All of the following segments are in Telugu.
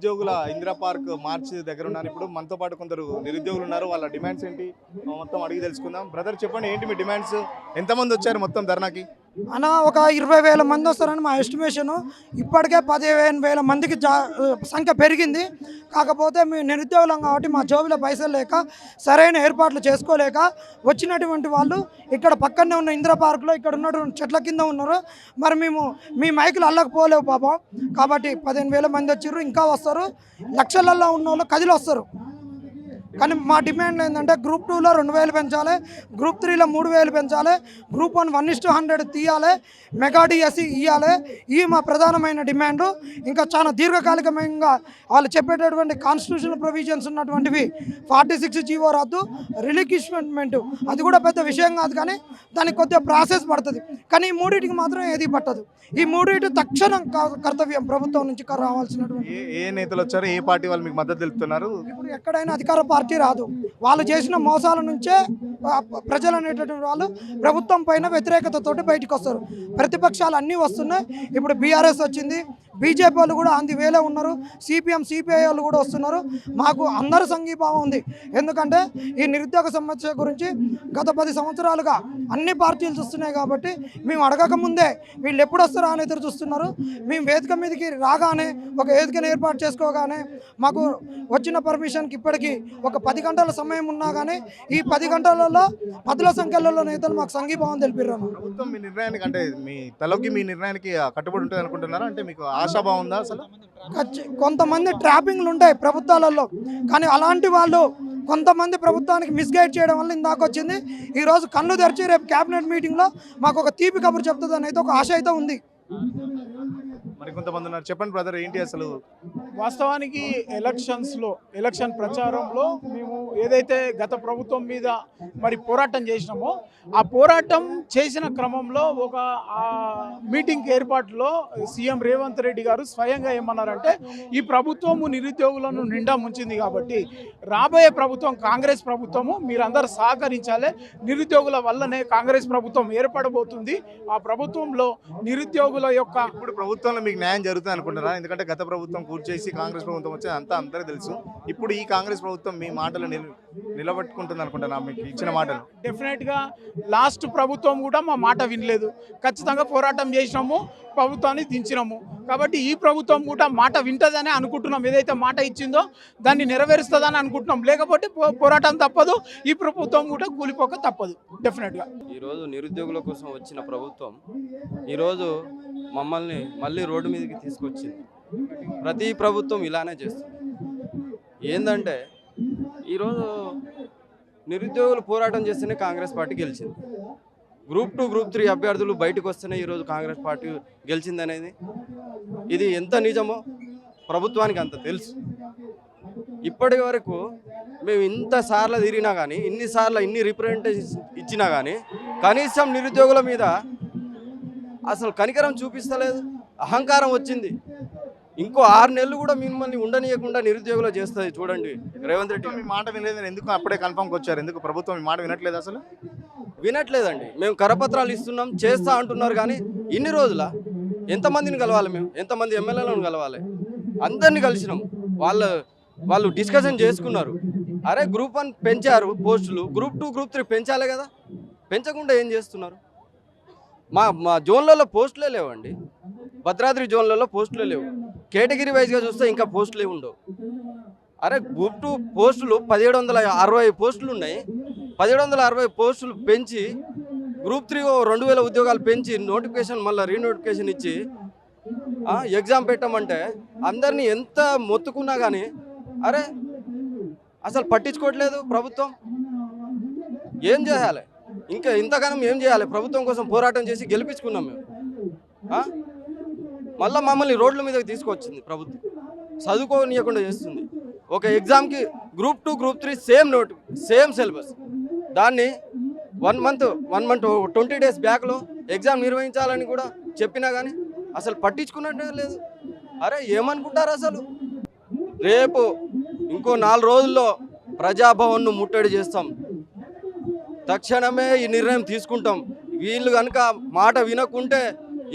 నిరుద్యోగుల ఇందిరా పార్క్ మార్చ్ దగ్గర ఉన్నారు ఇప్పుడు మనతో పాటు కొందరు నిరుద్యోగులు ఉన్నారు. వాళ్ళ డిమాండ్స్ ఏంటి? మొత్తం అడిగి తెలుసుకుందాం. బ్రదర్ చెప్పండి ఏంటి మీ డిమాండ్స్? ఎంతమంది వచ్చారు మొత్తం ధర్నాకి? మన ఒక ఇరవై వేల మంది వస్తారని మా ఎస్టిమేషను ఇప్పటికే పదిహేను వేల మందికి జా సంఖ్య పెరిగింది. కాకపోతే మేము నిరుద్యోగులం కాబట్టి మా జోబులో పైసలు లేక సరైన ఏర్పాట్లు చేసుకోలేక వచ్చినటువంటి వాళ్ళు ఇక్కడ పక్కనే ఉన్న ఇందిరా పార్కులో ఇక్కడ ఉన్నటువంటి చెట్ల కింద ఉన్నారు. మరి మేము మీ మైకులు అల్లకపోలేవు పాపం. కాబట్టి పదిహేను వేల మంది వచ్చారు ఇంకా వస్తారు. లక్షలలో ఉన్న వాళ్ళు కదిలి వస్తారు కానీ మా డిమాండ్ ఏంటంటే గ్రూప్ టూలో రెండు వేలు పెంచాలి గ్రూప్ త్రీలో మూడు వేలు పెంచాలి group one one is hundred తీయాలి మెగా డిఎస్సి ఇవ్వాలి ఇవి మా ప్రధానమైన డిమాండ్. ఇంకా చాలా దీర్ఘకాలికంగా వాళ్ళు చెప్పేటటువంటి కాన్స్టిట్యూషనల్ ప్రొవిజన్స్ ఉన్నటువంటివి ఫార్టీ సిక్స్ జీవో రద్దు. రిలీక్విష్మెంట్ అది కూడా పెద్ద విషయం కాదు కానీ దానికి కొద్దిగా ప్రాసెస్ పడుతుంది. కానీ ఈ మూడింటికి మాత్రం ఏది పట్టదు. ఈ మూడింటి తక్షణం కర్తవ్యం ప్రభుత్వం నుంచి రావాల్సినటువంటి ఏ ఏ నేతలు వచ్చారు ఏ పార్టీ వాళ్ళు మీకు మద్దతు తెలుపుతున్నారు? ఇప్పుడు ఎక్కడైనా అధికార పార్టీ రాదు. వాళ్ళు చేసిన మోసాల నుంచే ప్రజలు అనేటటువంటి వాళ్ళు ప్రభుత్వం పైన వ్యతిరేకతతోటి బయటకు వస్తారు ప్రతిపక్షాలు అన్నీ వస్తున్నాయి. ఇప్పుడు బీఆర్ఎస్ వచ్చింది. బీజేపీ వాళ్ళు కూడా అంది వేలే ఉన్నారు. సిపిఎం సిపిఐ వాళ్ళు కూడా వస్తున్నారు. మాకు అందరు సంఘీభావం ఉంది. ఎందుకంటే ఈ నిరుద్యోగ సమస్య గురించి గత పది సంవత్సరాలుగా అన్ని పార్టీలు చూస్తున్నాయి కాబట్టి మేము అడగక ముందే వీళ్ళు ఎప్పుడు వస్తారా అని ఎదురు చూస్తున్నారు. మేము వేదిక మీదకి రాగానే ఒక వేదికను ఏర్పాటు చేసుకోగానే మాకు వచ్చిన పర్మిషన్కి ఇప్పటికీ ఒక పది గంటల సమయం ఉన్నా కానీ ఈ పది గంటలలో పదుల సంఖ్యలలో నేతలు మాకు సంఘీభావం తెలిపారు ప్రభుత్వం మీ నిర్ణయానికి అంటే మీ తలకి మీ నిర్ణయానికి కట్టుబడి ఉంటుంది అనుకుంటున్నారా అంటే మీకు ఆశాభావం ఉందా అసలు? కొంతమంది ట్రాపింగ్లు ఉంటాయి ప్రభుత్వాలలో కానీ అలాంటి వాళ్ళు కొంతమంది ప్రభుత్వానికి మిస్గైడ్ చేయడం వల్ల ఇందాక వచ్చింది. ఈరోజు కళ్ళు తెరిచి రేపు క్యాబినెట్ మీటింగ్లో మాకు ఒక తీపి కబురు చెప్తుందని అయితే ఒక ఆశ అయితే ఉంది. మరి కొంతమంది ఉన్నారు. చెప్పండి బ్రదర్ ఏంటి అసలు? వాస్తవానికి ఎలక్షన్స్లో ఎలక్షన్ ప్రచారంలో మేము ఏదైతే గత ప్రభుత్వం మీద మరి పోరాటం చేసినామో ఆ పోరాటం చేసిన క్రమంలో ఒక మీటింగ్ ఏర్పాటులో సీఎం రేవంత్ రెడ్డి గారు స్వయంగా ఏమన్నారంటే ఈ ప్రభుత్వము నిరుద్యోగులను నిండా ముంచింది కాబట్టి రాబోయే ప్రభుత్వం కాంగ్రెస్ ప్రభుత్వము మీరందరూ సహకరించాలి. నిరుద్యోగుల వల్లనే కాంగ్రెస్ ప్రభుత్వం ఏర్పడబోతుంది. ఆ ప్రభుత్వంలో నిరుద్యోగుల యొక్క ఇప్పుడు ప్రభుత్వంలో మీకు న్యాయం జరుగుతుంది అనుకుంటున్నారా? ఎందుకంటే గత ప్రభుత్వం కూర్చేసి కాంగ్రెస్ ప్రభుత్వం వచ్చి అంతా అందరూ తెలుసు. ఇప్పుడు ఈ కాంగ్రెస్ ప్రభుత్వం మీ మాటలు నిలబెట్టుకుంటుంది అనుకుంటున్నా మీకు ఇచ్చిన మాటలు. డెఫినెట్గా లాస్ట్ ప్రభుత్వం కూడా మా మాట వినలేదు. ఖచ్చితంగా పోరాటం చేసినాము ప్రభుత్వాన్ని దించినాము. కాబట్టి ఈ ప్రభుత్వం కూడా మాట వింటదని అనుకుంటున్నాం. ఏదైతే మాట ఇచ్చిందో దాన్ని నెరవేరుస్తుందని అనుకుంటున్నాం. లేకపోతే పో- పోరాటం తప్పదు ఈ ప్రభుత్వం కూడా కూలిపోక తప్పదు. డెఫినెట్గా ఈరోజు నిరుద్యోగుల కోసం వచ్చిన ప్రభుత్వం ఈరోజు మమ్మల్ని మళ్ళీ రోడ్డు మీదకి తీసుకొచ్చింది. ప్రతి ప్రభుత్వం ఇలానే చేస్తుంది. ఏంటంటే ఈరోజు నిరుద్యోగులు పోరాటం చేస్తేనే కాంగ్రెస్ పార్టీ గెలిచింది. గ్రూప్ టూ గ్రూప్ త్రీ అభ్యర్థులు బయటకు వస్తేనే ఈరోజు కాంగ్రెస్ పార్టీ గెలిచిందనేది ఇది ఎంత నిజమో ప్రభుత్వానికి అంత తెలుసు. ఇప్పటి వరకు మేము ఇంత సార్లు తిరిగినా కానీ ఇన్నిసార్లు ఇన్ని రిప్రజెంటేషన్స్ ఇచ్చినా కానీ కనీసం నిరుద్యోగుల మీద అసలు కనికరం చూపిస్తలేదు అహంకారం వచ్చింది. ఇంకో ఆరు నెలలు కూడా మిమ్మల్ని ఉండనీయకుండా నిరుద్యోగులు చేస్తుంది చూడండి. రేవంత్ రెడ్డి. మీ మాట వినలేదు ఎందుకు అప్పుడే కన్ఫర్మ్కి వచ్చారు? ఎందుకు ప్రభుత్వం మీ మాట వినట్లేదు అసలు? వినట్లేదండి. మేము కరపత్రాలు ఇస్తున్నాం చేస్తా అంటున్నారు కానీ ఇన్ని రోజుల ఎంతమందిని కలవాలి మేము? ఎంతమంది ఎమ్మెల్యేలను కలవాలి? అందరిని కలిసినాం. వాళ్ళ వాళ్ళు డిస్కషన్ చేసుకున్నారు. అరే గ్రూప్ వన్ పెంచారు పోస్టులు. గ్రూప్ టూ గ్రూప్ త్రీ పెంచాలి కదా? పెంచకుండా ఏం చేస్తున్నారు? మా మా జోన్లలో పోస్టులే లేవండి. భద్రాద్రి జోన్లలో పోస్టులే లేవు. కేటగిరీ వైజ్గా చూస్తే ఇంకా పోస్టులే ఉండవు. అరే గ్రూప్ టూ పోస్టులు పదిహేడు వందల అరవై పోస్టులు ఉన్నాయి పదిహేడు వందల అరవై పోస్టులు పెంచి గ్రూప్ త్రీ ఓ రెండు వేల ఉద్యోగాలు పెంచి నోటిఫికేషన్ మళ్ళీ రీనోటిఫికేషన్ ఇచ్చి ఎగ్జామ్ పెట్టమంటే అందరినీ ఎంత మొత్తుకున్నా కానీ అరే అసలు పట్టించుకోవట్లేదు ప్రభుత్వం. ఏం చేయాలి? ఇంకా ఇంతగానం ఏం చేయాలి? ప్రభుత్వం కోసం పోరాటం చేసి గెలిపించుకున్నాం మేము. మళ్ళీ మమ్మల్ని రోడ్ల మీదకి తీసుకొచ్చింది ప్రభుత్వం. చదువుకోనియకుండా చేస్తుంది. ఒక ఎగ్జామ్కి group two group three same note same syllabus. దాన్ని one month one month twenty days బ్యాక్లో ఎగ్జామ్ నిర్వహించాలని కూడా చెప్పినా కానీ అసలు పట్టించుకున్నట్టే లేదు. అరే ఏమనుకుంటారు అసలు? రేపు ఇంకో నాలుగు రోజుల్లో ప్రజాభవన్ను ముట్టడి చేస్తాం. తక్షణమే ఈ నిర్ణయం తీసుకుంటాం. వీళ్ళు కనుక మాట వినకుంటే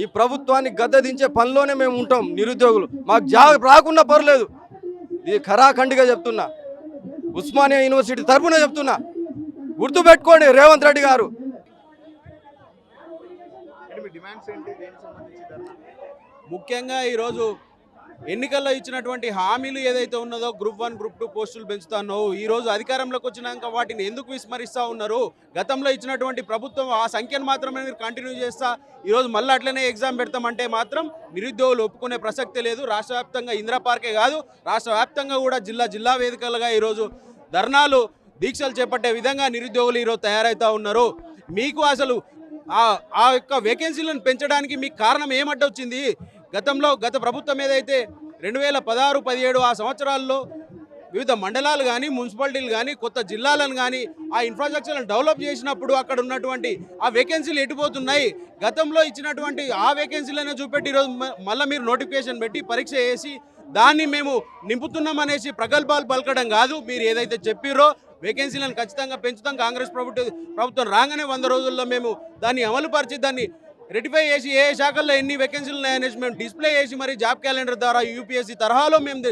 ఈ ప్రభుత్వాన్ని గద్దె దించే పనిలోనే మేము ఉంటాం నిరుద్యోగులు. మాకు జాబ్ రాకున్నా పర్లేదు. ఇది ఖరాఖండిగా చెప్తున్నా. ఉస్మానియా యూనివర్సిటీ తరఫున చెప్తున్నా. గుర్తుపెట్టుకోండి రేవంత్ రెడ్డి గారు? ముఖ్యంగా ఈరోజు ఎన్నికల్లో ఇచ్చినటువంటి హామీలు ఏదైతే ఉన్నదో గ్రూప్ వన్ గ్రూప్ టూ పోస్టులు పెంచుతానో ఈ రోజు అధికారంలోకి వచ్చినాక వాటిని ఎందుకు విస్మరిస్తూ ఉన్నారు? గతంలో ఇచ్చినటువంటి ప్రభుత్వం ఆ సంఖ్యను మాత్రమే మీరు కంటిన్యూ చేస్తా ఈరోజు మళ్ళీ అట్లనే ఎగ్జామ్ పెడతామంటే మాత్రం నిరుద్యోగులు ఒప్పుకునే ప్రసక్తి లేదు. రాష్ట్ర వ్యాప్తంగా ఇందిరా పార్కే కాదు రాష్ట్ర వ్యాప్తంగా కూడా జిల్లా జిల్లా వేదికలుగా ఈరోజు ధర్నాలు దీక్షలు చేపట్టే విధంగా నిరుద్యోగులు ఈరోజు తయారవుతూ ఉన్నారు. మీకు అసలు ఆ ఆ యొక్క వేకెన్సీలను పెంచడానికి మీకు కారణం ఏమడ్డొచ్చింది? గతంలో గత ప్రభుత్వం ఏదైతే రెండు వేల పదహారు పదిహేడు ఆ సంవత్సరాల్లో వివిధ మండలాలు కానీ మున్సిపాలిటీలు కానీ కొత్త జిల్లాలను కానీ ఆ ఇన్ఫ్రాస్ట్రక్చర్లను డెవలప్ చేసినప్పుడు అక్కడ ఉన్నటువంటి ఆ వేకెన్సీలు ఎటుపోతున్నాయి గతంలో ఇచ్చినటువంటి ఆ వేకెన్సీలనే చూపెట్టి ఈరోజు మ- మళ్ళీ మీరు నోటిఫికేషన్ పెట్టి పరీక్ష చేసి దాన్ని మేము నింపుతున్నాం అనేసి ప్రగల్భాలు పలకడం కాదు. మీరు ఏదైతే చెప్పిరో వేకెన్సీలను ఖచ్చితంగా పెంచుతాం. కాంగ్రెస్ ప్రభుత్వం ప్రభుత్వం రాగానే వంద రోజుల్లో మేము దాన్ని అమలుపరిచి దాన్ని రెటిఫై చేసి ఏ శాఖల్లో ఎన్ని వేకెన్సీలు ఉన్నాయనేసి మేము డిస్ప్లే చేసి మరి జాబ్ క్యాలెండర్ ద్వారా యూపీఎస్సీ తరహాలో మేము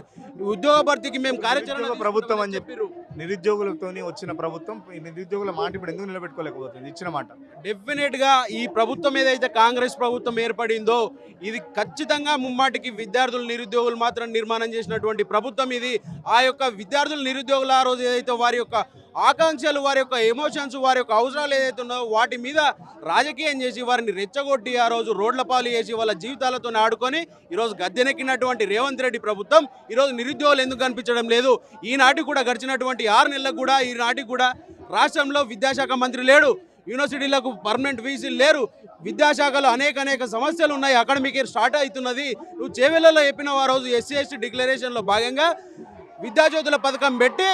ఉద్యోగ భర్తీకి మేము కార్యాచరణ ప్రభుత్వం అని చెప్పిర్రు. నిరుద్యోగులతోని వచ్చిన ప్రభుత్వం ఈ నిరుద్యోగుల మాట ఇప్పుడు ఎందుకు నిలబెట్టుకోలేకపోతుంది? ఇచ్చిన మాట. డెఫినెట్గా ఈ ప్రభుత్వం ఏదైతే కాంగ్రెస్ ప్రభుత్వం ఏర్పడిందో ఇది ఖచ్చితంగా ముమ్మాటికి విద్యార్థులు నిరుద్యోగులు మాత్రం నిర్మాణం చేసినటువంటి ప్రభుత్వం ఇది. ఆ యొక్క విద్యార్థులు నిరుద్యోగులు ఆ రోజు ఏదైతే వారి యొక్క ఆకాంక్షలు వారి యొక్క ఎమోషన్స్ వారి యొక్క అవసరాలు ఏదైతే ఉన్నాయో వాటి మీద రాజకీయం చేసి వారిని రెచ్చగొట్టి ఆ రోజు రోడ్ల పాలు చేసి వాళ్ళ జీవితాలతో ఆడుకొని ఈరోజు గద్దెనెక్కినటువంటి రేవంత్ రెడ్డి ప్రభుత్వం ఈరోజు నిరుద్యోగులు ఎందుకు కనిపించడం లేదు? ఈనాటి కూడా గడిచినటువంటి ఆరు నెలలకు కూడా ఈనాటికి కూడా రాష్ట్రంలో విద్యాశాఖ మంత్రి లేడు. యూనివర్సిటీలకు పర్మనెంట్ వీసీలు లేరు. విద్యాశాఖలో అనేక అనేక సమస్యలు ఉన్నాయి. అకాడమిక్ ఇయర్ స్టార్ట్ అవుతున్నది. నువ్వు చేవెళ్ళలో చెప్పిన ఆ రోజు ఎస్సీ ఎస్టీ డిక్లరేషన్లో భాగంగా విద్యాజ్యోతుల పథకం పెట్టి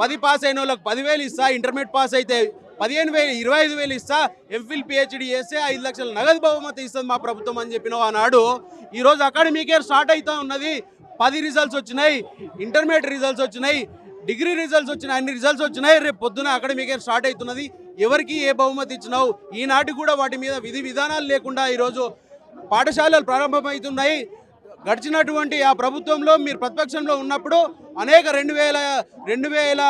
పది పాస్ అయిన వాళ్ళకి పదివేలు ఇస్తా ఇంటర్మీడియట్ పాస్ అయితే పదిహేను వేలు ఇరవై ఐదు వేలు ఇస్తా ఎంఫిల్ పిహెచ్డి చేస్తే ఐదు లక్షల నగదు బహుమతి ఇస్తుంది మా ప్రభుత్వం అని చెప్పిన ఆనాడు. ఈరోజు అకాడమిక్ ఇయర్ స్టార్ట్ అవుతా ఉన్నది. పది రిజల్ట్స్ వచ్చినాయి ఇంటర్మీడియట్ రిజల్ట్స్ వచ్చినాయి డిగ్రీ రిజల్ట్స్ వచ్చినాయి అన్ని రిజల్ట్స్ వచ్చినాయి. రేపు పొద్దున అకాడమిక్ ఇయర్ స్టార్ట్ అవుతున్నది. ఎవరికి ఏ బహుమతి ఇచ్చినావు? ఈనాటి కూడా వాటి మీద విధి విధానాలు లేకుండా ఈరోజు పాఠశాలలు ప్రారంభమవుతున్నాయి. గడిచినటువంటి ఆ ప్రభుత్వంలో మీరు ప్రతిపక్షంలో ఉన్నప్పుడు అనేక రెండు వేల రెండు వేల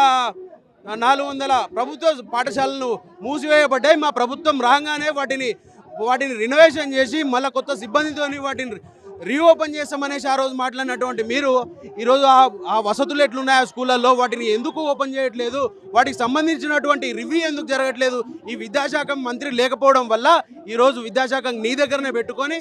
నాలుగు వందల ప్రభుత్వ పాఠశాలను మూసివేయబడ్డాయి. మా ప్రభుత్వం రాగానే వాటిని వాటిని రినోవేషన్ చేసి మళ్ళీ కొత్త సిబ్బందితోని వాటిని రీఓపెన్ చేస్తామనేసి ఆ రోజు మాట్లాడినటువంటి మీరు ఈరోజు ఆ ఆ వసతులు ఎట్లున్నాయి ఆ స్కూళ్ళల్లో? వాటిని ఎందుకు ఓపెన్ చేయట్లేదు? వాటికి సంబంధించినటువంటి రివ్యూ ఎందుకు జరగట్లేదు? ఈ విద్యాశాఖ మంత్రి లేకపోవడం వల్ల ఈరోజు విద్యాశాఖ నీ దగ్గరనే పెట్టుకొని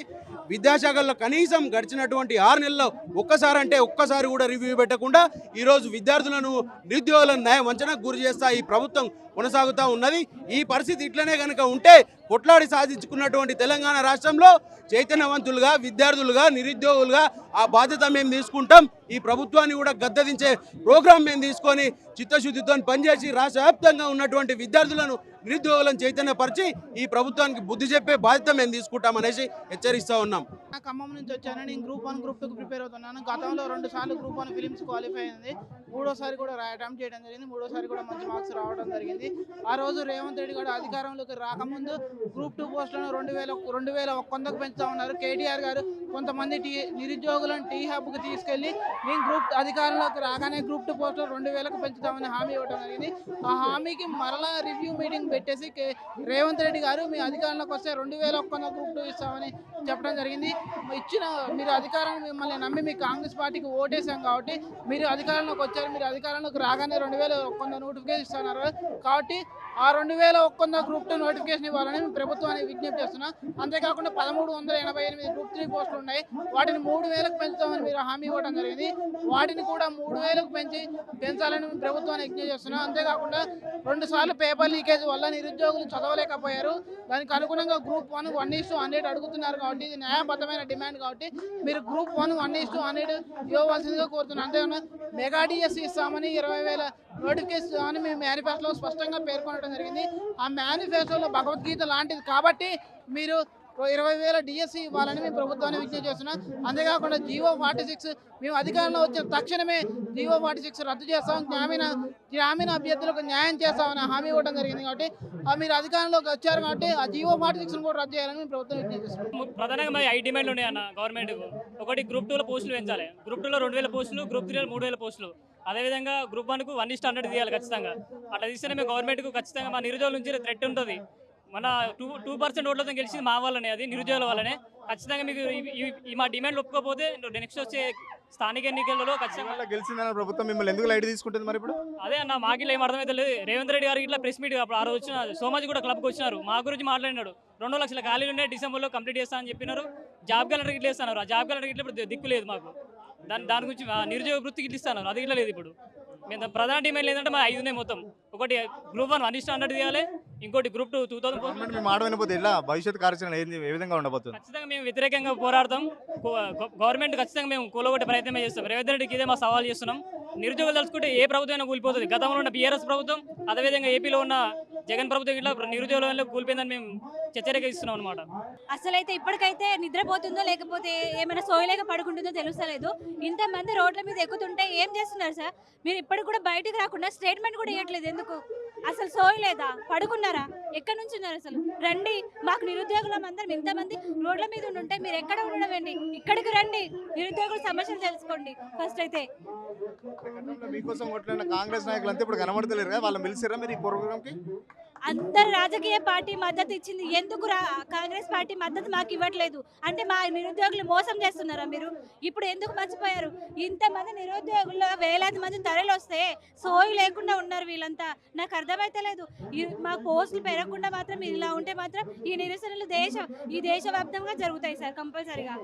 విద్యాశాఖల్లో కనీసం గడిచినటువంటి ఆరు నెలల్లో ఒక్కసారి అంటే ఒక్కసారి కూడా రివ్యూ పెట్టకుండా ఈరోజు విద్యార్థులను నిరుద్యోగులను న్యాయ వంచనకు గురి చేస్తా ఈ ప్రభుత్వం కొనసాగుతూ ఉన్నది. ఈ పరిస్థితి ఇట్లనే కనుక ఉంటే కొట్లాడి సాధించుకున్నటువంటి తెలంగాణ రాష్ట్రంలో చైతన్యవంతులుగా విద్యార్థులుగా నిరుద్యోగులుగా ఆ బాధ్యత మేము తీసుకుంటాం. ఈ ప్రభుత్వాన్ని కూడా గద్దదించే ప్రోగ్రాం మేము తీసుకొని చిత్తశుద్ధితో పనిచేసి రాష్ట్ర వ్యాప్తంగా ఉన్నటువంటి విద్యార్థులను నిరుద్యోగులను చైతన్యపరిచి ఈ ప్రభుత్వానికి బుద్ధి చెప్పే బాధ్యత మేము తీసుకుంటామనేసి హెచ్చరిస్తూ ఉన్నాం. ఖమ్మం నుంచి వచ్చాను. నేను గ్రూప్ వన్ గ్రూప్ టూకి ప్రిపేర్ అవుతున్నాను. గతంలో రెండు సార్లు గ్రూప్ వన్ ఫిలిమ్స్ క్వాలిఫై అయింది. మూడోసారి కూడా అటెంప్ట్ చేయడం జరిగింది. మూడోసారి కూడా మంచి మార్క్స్ రావడం జరిగింది. ఆ రోజు రేవంత్ రెడ్డి గారు అధికారంలోకి రాకముందు గ్రూప్ టూ పోస్టులను రెండు వేల రెండు వేల ఒక్క వందకు పెంచుతా ఉన్నారు. కేటీఆర్ గారు కొంతమంది టీ నిరుద్యోగులను టీ హబ్కి తీసుకెళ్ళి మేము గ్రూప్ అధికారంలోకి రాగానే గ్రూప్ టూ పోస్టులు రెండు వేలకు పెంచుతామని హామీ ఇవ్వడం జరిగింది. ఆ హామీకి మరలా రివ్యూ మీటింగ్ పెట్టేసి రేవంత్ రెడ్డి గారు మీ అధికారంలోకి వస్తే రెండు వేల ఒక్క వంద గ్రూప్ టూ ఇస్తామని చెప్పడం జరిగింది. ఇచ్చిన మీరు అధికారం మిమ్మల్ని నమ్మి మీ కాంగ్రెస్ పార్టీకి ఓటేసాం కాబట్టి మీరు అధికారంలోకి వచ్చారు. మీరు అధికారంలోకి రాగానే రెండు వేల ఒక్క వంద నోటిఫికేషన్ ఇస్తున్నారు. కాబట్టి ఆ రెండు వేల ఒక్కొంద గ్రూప్ టూ నోటిఫికేషన్ ఇవ్వాలని మేము ప్రభుత్వానికి విజ్ఞప్తి చేస్తున్నాం. అంతేకాకుండా పదమూడు వందల ఎనభై ఎనిమిది గ్రూప్ త్రీ పోస్టులు ఉన్నాయి. వాటిని మూడు వేలకు పెంచుతామని మీరు హామీ ఇవ్వడం జరిగింది. వాటిని కూడా మూడు వేలకు పెంచి పెంచాలని మేము ప్రభుత్వాన్ని విజ్ఞప్తి చేస్తున్నాం. అంతేకాకుండా రెండు సార్లు పేపర్ లీకేజ్ వల్ల నిరుద్యోగులు చదవలేకపోయారు. దానికి అనుగుణంగా group one one is hundred అడుగుతున్నారు కాబట్టి ఇది న్యాయబద్ధమైన డిమాండ్ కాబట్టి మీరు group one one is hundred ఇవ్వవలసిందిగా కోరుతున్నాను అంతేకాకుండా మెగా డిఎస్సి ఇస్తామని ఇరవై వేల నోటిఫికేషన్ అని మేము మేనిఫెస్టోలో స్పష్టంగా పేర్కొనడం జరిగింది. ఆ మేనిఫెస్టోలో భగవద్గీత లాంటిది. కాబట్టి మీరు ఇరవై వేల డిఎస్సి ఇవ్వాలని మేము ప్రభుత్వాన్ని విజ్ఞప్తి చేస్తున్నాం. అంతేకాకుండా జియో ఫార్టీ సిక్స్ మేము అధికారంలో వచ్చిన తక్షణమే జియో ఫార్టీ సిక్స్ రద్దు చేస్తాం గ్రామీణ గ్రామీణ అభ్యర్థులకు న్యాయం చేస్తామని హామీ ఇవ్వడం జరిగింది కాబట్టి ఆ మీరు అధికారంలోకి వచ్చారు కాబట్టి ఆ జియో ఫార్టీ సిక్స్ కూడా రద్దు చేయాలని మేము ప్రభుత్వం విజ్ఞప్తి చేస్తున్నాం. ప్రధానంగా మరి ఐదు డిమాండ్లు ఉన్నాయన్న గవర్నమెంట్ ఒకటి గ్రూప్ టూలో పోస్టులు పెంచాలి. గ్రూప్ టూలో రెండు వేల పోస్టులు గ్రూప్ త్రీలో మూడు వేల పోస్టులు. అదేవిధంగా గ్రూప్ వన్కు వన్ ఇస్ట్ హండ్రెడ్ తీయాలి ఖచ్చితంగా. అట్లా తీస్తేనే మేము గవర్నమెంట్కు ఖచ్చితంగా మా నిరుద్యోగుల నుంచి థ్రెట్ ఉంటుంది. మన టూ టూ పర్సెంట్ ఓట్లతో గెలిచింది మా వాళ్ళనే అది నిరుద్యోగుల వల్లనే. ఖచ్చితంగా మీకు ఈ- మా డిమాండ్లు ఒప్పుకోకపోతే నెక్స్ట్ వచ్చే స్థానిక ఎన్నికలలో ఖచ్చితంగా గెలిచిందన్న ప్రభుత్వం మిమ్మల్ని ఎందుకు లైట్ తీసుకుంటుంది మరి ఇప్పుడు? అదే అన్న మాకి ఏం అర్థమైతే లేదు రేవంత్ రెడ్డి గారు ఇట్లా ప్రెస్ మీట్ అప్పుడు ఆ రోజు వచ్చిన సోమాజి కూడా క్లబ్కి వచ్చినారు. మా గురించి మాట్లాడినాడు. రెండు లక్షల ఖాళీలు ఉన్నాయి డిసెంబర్లో కంప్లీట్ చేస్తానని చెప్పినారు. జాబ్ క్యాలెండర్ ఇట్లా ఇస్తున్నారు ఆ జాబ్ క్యాలెండర్ ఇట్లా ఇప్పుడు దిక్కు లేదు మాకు. దాని దాని గురించి నిరుద్యోగ వృత్తికి ఇస్తున్నారు అది ఇట్లా లేదు ఇప్పుడు. మేము ప్రధాన డిమాండ్ ఏంటంటే మా ఐదు ఉన్నాయి మొత్తం. ఒకటి గ్రూప్ వన్ వన్ ఇష్టం హండ్రెడ్ తీయాలి. ఇంకోటి group two two thousand government మీ మాట వినకపోతే ఎలా? భవిష్యత్ కార్యాచరణ ఏంది? ఏ విధంగా ఉండబోతుంది? ఖచ్చితంగా మేము వ్యతిరేకంగా పోరాడతాం. గవర్నమెంట్ ఖచ్చితంగా మేము కూలగొట్టే ప్రయత్నం చేస్తాం. రేవంత్ రెడ్డికి ఇదే మా సవాల్ చేస్తున్నాం. నిరుద్యోగులు తలుచుకుంటే ఏ ప్రభుత్వం కూలిపోతుంది. గతంలో ఉన్న బీఆర్ఎస్ ప్రభుత్వం అదేవిధంగా ఏపీలో ఉన్న జగన్ ప్రభుత్వం ఇట్లా నిరుద్యోగుల కూలిపోయిందని మేము హెచ్చరిక ఇస్తున్నాం అనమాట అసలైతే ఇప్పటికైతే నిద్రపోతుందో లేకపోతే ఏమైనా సోయలేక పడుకుంటుందో తెలుస్తలేదు. ఇంతమంది రోడ్ల మీద ఎక్కుతుంటే ఏం చేస్తున్నారు సార్? మీరు ఇప్పటికి కూడా బయటికి రాకుండా స్టేట్మెంట్ కూడా ఇవ్వట్లేదు ఎందుకు? అసలు సోయలేదా? పడుకున్నారా? ఎక్కడి నుంచి ఉన్నారు అసలు? రండి మాకు నిరుద్యోగులం అందరం ఇంతమంది రోడ్ల మీద ఉంటే మీరు ఎక్కడ ఉండడం ఏంటి? ఇక్కడికి రండి నిరుద్యోగుల సమస్యలు తెలుసుకోండి. ఫస్ట్ అయితే. మీకోసం కాంగ్రెస్ నాయకులు అంతా ఇప్పుడు కనబడతలేరు కదా? వాళ్ళని పిలిచిరా మీరు ఈ ప్రోగ్రామ్కి? అందరు రాజకీయ పార్టీ మద్దతు ఇచ్చింది. ఎందుకు కాంగ్రెస్ పార్టీ మద్దతు మాకు ఇవ్వట్లేదు? అంటే మా నిరుద్యోగులు మోసం చేస్తున్నారా మీరు? ఇప్పుడు ఎందుకు మర్చిపోయారు? ఇంతమంది నిరుద్యోగులు వేలాది మంది తరలి వస్తే సోయి లేకుండా ఉన్నారు వీళ్ళంతా. నాకు అర్థమైతలేదు. మా పోస్టులు పెరగకుండా మాత్రం ఇలా ఉంటే మాత్రం ఈ నిరసనలు దేశ ఈ దేశవ్యాప్తంగా జరుగుతాయి సార్ కంపల్సరీగా.